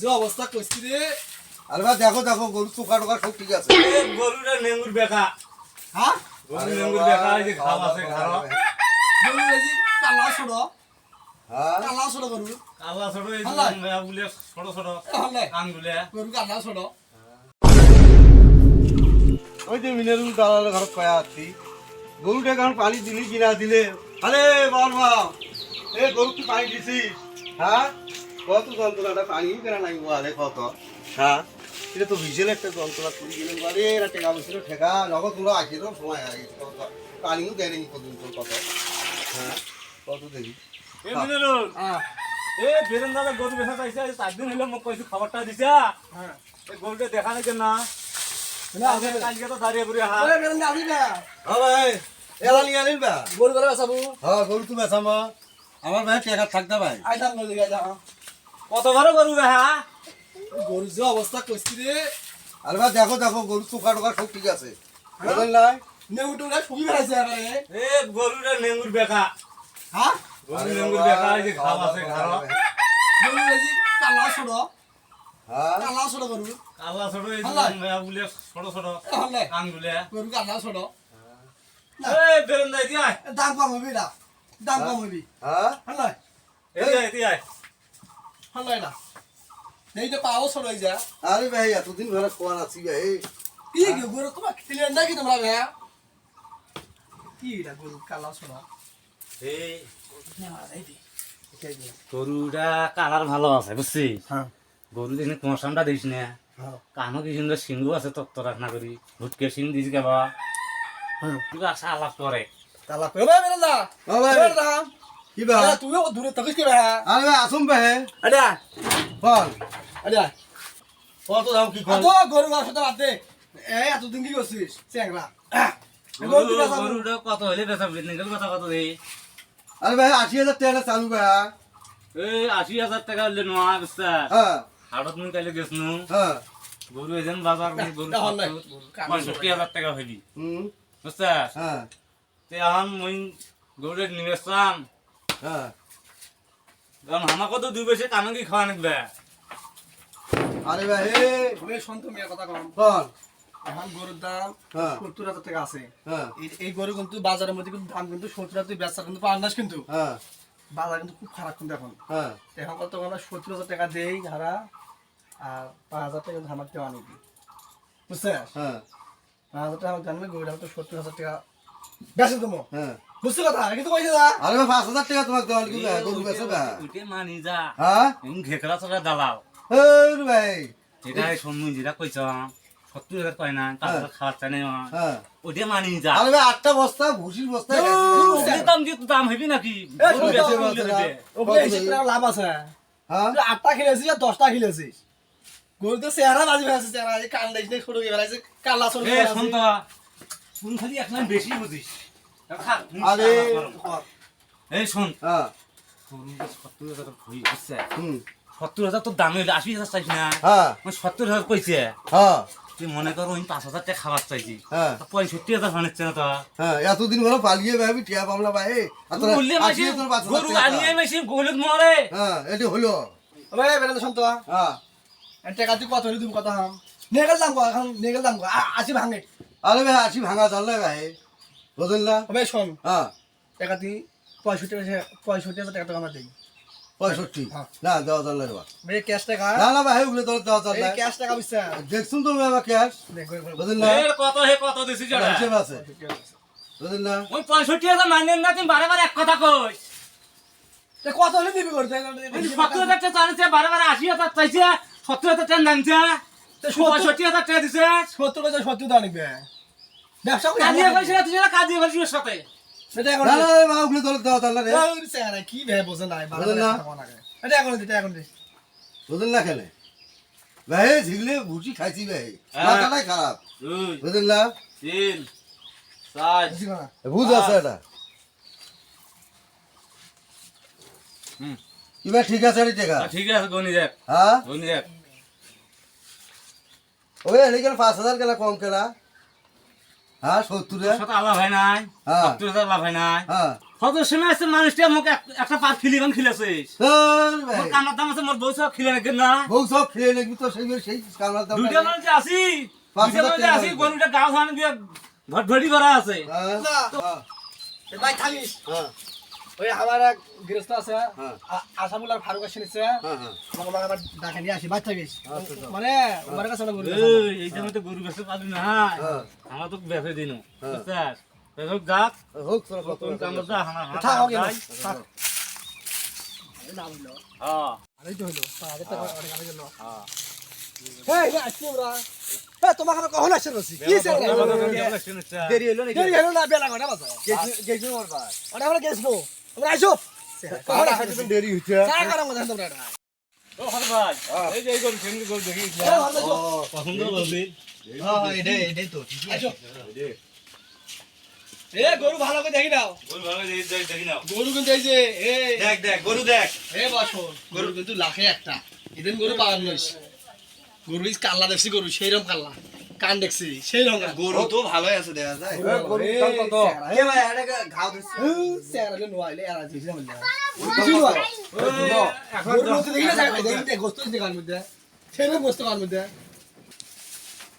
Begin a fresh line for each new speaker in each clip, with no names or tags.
যে অবস্থা করছি রে।
আরে ভাই দেখো দেখো গরু চোখা টোকা সব ঠিক আছে।
গরুটা নেঙ্গুর বেকা।
হ্যাঁ?
গরু নেঙ্গুর বেকা এই যে ঘাম আছে ঘাড়
গরু এই যে কালা ছোট।
হ্যাঁ?
কালা ছোট গরু।
কালা ছোট এই
আল্লাহ।
বলে ছোট ছোট আঙ্গুলে।
গরু কালা ছোট।
ওই যে মিনারুল দালালের ঘর কয়া আছি। গরুটা এখন পানি দিলি কিনা দিলে। আরে বাবা। এ গরু তুই পানি দিছিস। হ্যাঁ? কত যন্ত্রণাটা পানি কেনা নাই বলে কত। হ্যাঁ এটা তো বিশাল একটা যন্ত্রণা। তুই গেলেন বারে এরা টেকা বসছিল ঠেকা। নগদ তোমরা আসি তো সময় আগে কত। পানিও দেয়নি পর্যন্ত কত হ্যাঁ কত দেখি
এ
হ্যাঁ।
এ বেরেন দাদা গরু বেচা চাইছে চার দিন হইল মোক কইছি খবরটা দিছে।
হ্যাঁ।
এই গরুটা দেখা নাকি না? কালকে তো দাঁড়িয়ে পড়ে হা
ওরে বেরন না
হ্যাঁ ভাই এলা নিয়ে আনিল বা
গরু করে বাসাবো
হ্যাঁ গরু তুমি বেসাম আমার ভাই টেকা থাকতে ভাই
আইতাম নদী গাই যা।
কত বড় গরু বেহা
গরু যে অবস্থা করছি রে।
আরে ভাই দেখো দেখো গরু চোখা টোকা সব ঠিক আছে। নাই
নেউটো না সুবি বেড়াইছে আরে
এ গরুটা নেঙ্গুর বেকা।
হ্যাঁ?
গরু নেঙ্গুর বেকা এই যে ঘাম আছে ঘাড়
গরু এই কালা ছোট।
হ্যাঁ?
কালা ছোট গরু।
কালা ছোট এই। বলে ছোট ছোট আঙ্গুলে।
গরু কালা ছোট।
এ বেরেন দাই দিয়া
দাম কম হবি না। দাম কম হবি
হ্যাঁ?
হলে
এ দিয়া দিয়া
হলে না। এই যে পাও হয়ে যা।
আরে ভাই এতদিন ধরে কোয়ার আছি ভাই।
কি গে গরু তোমার খেলে নাকি তোমরা ভাইয়া কি এটা গরু কালা ছোট
এই। গরুটা কালার ভালো আছে বুঝছি?
হ্যাঁ।
গরু দিন তোমার দিস না।
হ্যাঁ।
কানো কি সুন্দর সিংহ আছে তত্ত্ব রাখনা করি। ভুটকে সিং দিস কে বাবা।
হ্যাঁ।
তুই আলাপ করে।
ভাই
ভাই।
বেরন দা।
কি ভাই
তুইও দূরে থাকিস কি ভাই
আরে বল। কত দাম কি কর
আতো গরু বাদে এই এতদিন কি করছিস চ্যাংরা গরু
গরু গরুটা কত হলে বেচা কথা কত দেই
আরে ভাই আশি হাজার টাকা চালু ভাই
এই আশি হাজার টাকা হলে নোয়া
হ্যাঁ
হাটত মুই কাইলে গেছনু
হ্যাঁ
গরু এজন বাজার নি গরু পঁয়ষট্টি হাজার টাকা হইলি
হুম
বুঝছা
হ্যাঁ
তে এখন মুই গরুর নিবেশ চাম
হ্যাঁ
কারণ আমাকে তো দুই বছর কানো কি খাওয়া নিকবে?
আরে ভাই হে
তুমি সন্ত মেয়ের কথা কম।
বল।
এখন গরুর দাম
হ্যাঁ।
সত্তর হাজার টাকা আছে।
হ্যাঁ।
এই- এই গরু কিন্তু বাজারের মধ্যে কিন্তু দাম কিন্তু সত্তর হাজার তুই বেচা কিন্তু পাওয়ার কিন্তু।
হ্যাঁ।
বাজার কিন্তু খুব খারাপ কিন্তু এখন।
হ্যাঁ।
এখন কত আমরা সত্তর হাজার টাকা দেই হারা আর পাঁচ হাজার টাকা কিন্তু আমার দেওয়া বুঝছে
হ্যাঁ।
পাঁচ হাজার টাকা আমার জানবে গরুটা তো সত্তর হাজার টাকা। বেচে তুমি
হ্যাঁ।
বুঝতে কথা? কিন্তু কইছে না
আরে ভাই পাঁচ হাজার টাকা তোমাকে দেওয়ার কি গরু বেছে ভাই
উঠে মানি যা।
হ্যাঁ?
ঘেকড়া চড়া দালাল।
এই ভাই।
এটা শুনমু যেটা কইছ সত্তর হাজার কয় না পাঁচ হাজার খাওয়ার চাই না
হ্যাঁ?
ওটা মানি যা।
আরে ভাই আটটা বস্তা ভুসির বস্তা
দাম দিয়ে দাম হইবি নাকি? বেচে
লাভ আছে।
হ্যাঁ?
আটটা খেলেছিস আর দশটা খেলেছিস? গরু তো চেহারা বাজি ফেলেছে চেহারা। এই কান ছোট হয়ে
শুন তো। শুন খালি এক বেশি বুঝিস?
আরে
এই শোন।
হ্যাঁ।
সত্তর হাজার তোর দাম হইলে আশি হাজার চাইছি না।
হ্যাঁ।
সত্তর হাজার কইছে।
হ্যাঁ।
তুই মনে করো আমি পাঁচ হাজার টাকা খাবার চাইছি।
হ্যাঁ।
তা পঁয়ষট্টি হাজার বানাচ্ছে না তো।
হ্যাঁ এতদিন হলো পালিয়ে ভাবি টিয়া পামলা ভাই আর তোরা
বললে মাসি গরু আনিয়ে মাসি গোলত মরে।
হ্যাঁ এটি হলো।
ভাই বেড়াতে শুনতো
হ্যাঁ।
টাকা তুই কত হলে তুমি কত হাম? নিয়ে গেল দাম কো এখন নিয়ে গেল দাম কো। আ- আশি ভাঙে।
আরে ভাই আশি ভাঙা চললে ভাই বুঝলেন না?
ভাই শোন।
হ্যাঁ।
টাকা তুই পঁয়ষট্টি হাজার পঁয়ষট্টি হাজার টাকা তো আমরা দিই।
পঁয়ষট্টি। না দেওয়া চললে
ভাই ক্যাশ টাকা
না না ভাই ওগুলো তোর দেওয়া চললে
ক্যাশ টাকা বুঝছে
দেখছুন তো বাবা ক্যাশ
দেখ, দেখ, দেখ।
বুঝলেন না?
কত হে কত দিছি যারা
আছে। বুঝলেন না?
ওই পঁয়ষট্টি হাজার মাইনেন না তুমি বারে বারে এক কথা
কত হলে দিবি করতে
সত্তর হাজার টাকা বারে বারে আশি হাজার চাইছে সত্তর হাজার টাকা নামছে পঁয়ষট্টি হাজার টাকা দিছে।
সত্তর হাজার সত্তর ব্যবসা করি
কাজিয়ে করেছিল তুই না কাজিয়ে করেছিস সাথে।
এটা এখন
না না না, ওগুলো তোর দেওয়া চললে রে
কি
না?
টাকা কম লাগে। এটা এখন দিতে এখন দিতে
বুঝলেন না খেলে। ভাই ঝিগলে ভুসি খাইছি ভাই
হ্যাঁ।
মাথাটাই খারাপ।
দুই
না?
তিন চার।
বুঝ আছে এটা।
হুম।
কিবা ঠিক আছে রে টেকা
ঠিক আছে গনি
হ্যাঁ?
গনি
ওই পাঁচ হাজার কেনা কম কেনা। হ্যাঁ সত্তর।
সাথে আলাপ হয় নাই?
হ্যাঁ।
সত্তর হাজার হয় নাই?
হ্যাঁ।
আছে মানুষটা আমাকে একটা। দাম আছে মোর বউ সব খিলে না?
বউ সব খেয়ে নেবি তো সেই সেই কামাল দাম
দুইটা মানুষ দুইটা মানুষ। গরুটা দিয়ে ভট ভটি করা আছে।
হ্যাঁ, হ্যাঁ,
ভাই থামিস।
হ্যাঁ,
ওই আমার এক গৃহস্থ আছে
হ্যাঁ।
আ- আসামুল আর ফারুক আসে নিচ্ছে
হ্যাঁ, হ্যাঁ।
আমাকে আবার ডাকে নিয়ে আসি
আচ্ছা, আচ্ছা।
মানে আমার কাছে গরু আছে।
এই, জন্য তো গরু বেচতে পারবি না
হ্যাঁ।
আমার তো বেচে দিন
হ্যাঁ।
হোক যাক
হোক।
যা আমার
থাক, থাক।
হ্যাঁ
তো
হ্যাঁ
এই আসছি আমরা। তোমাকে আমি কখন? কি
দেরি হলো নাকি?
দেরি হলো না, বেলা কয়টা বাজে?
গেছি- গেছি ওর বাস।
ওটা আমরা গেছিল। আইসো।
দেরি হচ্ছে।
গরু
ভালো করে দেখি নাও।
গরু ভালো দেখি দেখি নাও।
গরু কিন্তু এই যে
দেখ দেখ গরু দেখ।
এ গরু কিন্তু লাখে একটা। এদিন গরু পাওয়ার নইস গরু কাল্লা দেখছি গরু সেই রকম কাল্লা। কান দেখছি সেই রকম
গরু তো ভালোই আছে দেখা যায়।
এ, গরুর দাম কত?
কে ভাই এটাকে ঘাও দিচ্ছে।
চেহারা নোয়াইলে আর আছে বুঝলাম না
এখন
গরু দেখি না দেখি গোস্ত দিতে কার মধ্যে? সেই গোস্ত কার মধ্যে?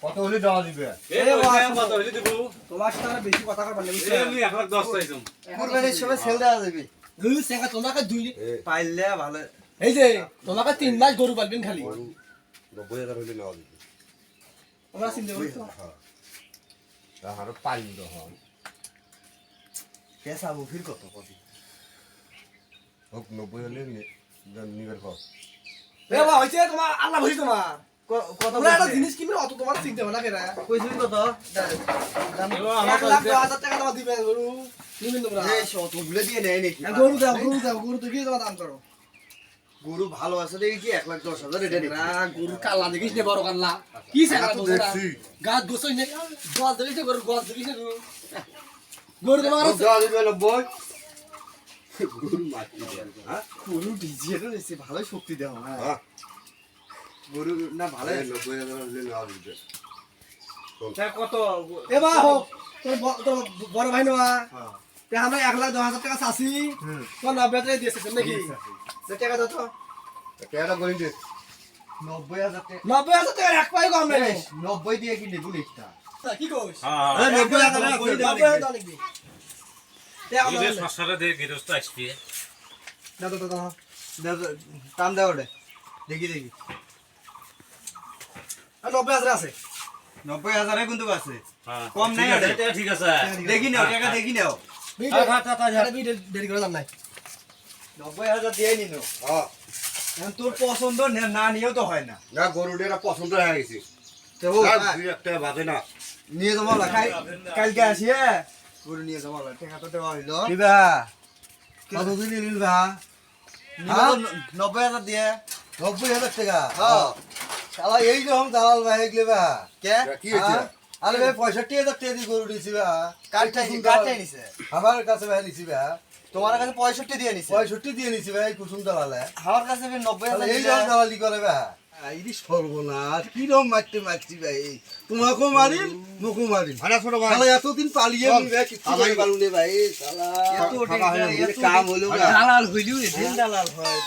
কত হলে দেওয়া দিবে?
এ ভাই কত হইলি দিব?
তোমার সাথে বেশি কথা কবার
এ আমি এক লাখ দশ চাইছুম
কুরবানির সময় সেল দেওয়া যাবে।
চেহারা তোমাকে দুই
পাইলে ভালো।
এই যে তোমাকে তিন মাস গরু পালবেন খালি।
গরু নব্বই হাজার হলে নেওয়া দিবে।
তোমরা চিন্তা করছ
হ্যাঁ। তাহারও পাইনি তখন।
কেসা মুফির কত কত
হোক, নব্বই হলে নি- নিবের কর।
এ বাবা হইছে তোমার আল্লাহ ভরি তোমার। তোমরা একটা জিনিস কিনবে অত তোমার চিন্তা ভাবনা কেরা
কইছিস কত?
এক লাখ দশ হাজার টাকা তোমার দিবে গরু। নিবেন তোমরা।
এই শতগুলো দিয়ে নেয় নাকি?
গরু দাও গরু দাও গরু তো কি তোমার দাম করো।
গরু ভালো আছে দেখি এক লাখ দশ হাজার এটা
না গরু কাল্লা দেখিস নে বড় কাল্লা। কি
তো।
গাছ গোসই নে গল দেখিস নে গরু গল দেখিস গরু। গরু তোমার
নব্বই। গরু হ্যাঁ?
গরু ডিজিটাল রয়েছে ভালোই শক্তি দেওয়া হ্যাঁ। গরু না ভালো
নব্বই হাজার নেওয়া।
কত?
এবার হোক তোর বড় ভাই
হ্যাঁ।
তে আমরা এক লাখ দশ হাজার টাকা চাষি তোমার নব্বই হাজার দিয়েছে নাকি?
সে টাকা দাও তো? নব্বই হাজার টাকা।
নব্বই হাজার টাকা এক পাই কম নেই
নব্বই দিয়ে কি
হ্যাঁ
নব্বই হাজার
নব্বই হাজার তে
দেখি দেখি।
নব্বই হাজার আছে।
নব্বই হাজারে কিন্তু আছে?
হ্যাঁ
কম নাই
ঠিক আছে, ঠিক আছে।
দেখি নাও টাকা দেখি নাও।
হ্যাঁ, হ্যাঁ, হ্যাঁ, হ্যাঁ,
দেরি করে দাম নাই।
নব্বই হাজার দিয়ে নিন।
হ্যাঁ,
তোর পছন্দ না নিয়েও তো হয় না।
না, গরুটা পছন্দ হয়ে গেছে।
হ্যাঁ, নিয়ে যাব কালকে আসি হ্যাঁ? গরু নিয়ে যাব টাকা তো দেওয়া হইল।
কিবা? কতদিন নিলিল বা?
নিবো তো ন- নব্বই হাজার দিয়ে।
নব্বই হাজার টাকা?
হ্যাঁ।
এই রকম দালাল ভাই এগুলো বা
কে?
কি হয়েছে? আরে ভাই পঁয়ষট্টি হাজার টাকা দিয়ে গরু দিছি বা
কাঠটাই
দালাল।
নিছে
আমার কাছে ভাই নিছি বা
তোমার কাছে পঁয়ষট্টি দিয়ে নিছে।
পঁয়ষট্টি দিয়ে নিছি ভাই কুসুম দালালে।
আমার কাছে নব্বই হাজার
এই
দিলে।
দালালি করে বা এই সর্বনাশ কিরম মারতে মারছি ভাই? তোমাকেও মারিম মোকেও মারিম শালা এতদিন পালিয়ে
চল,
আমি ভাই ভাই শালা।
এত
কাম হলো
দালাল হইলেও দালাল হয়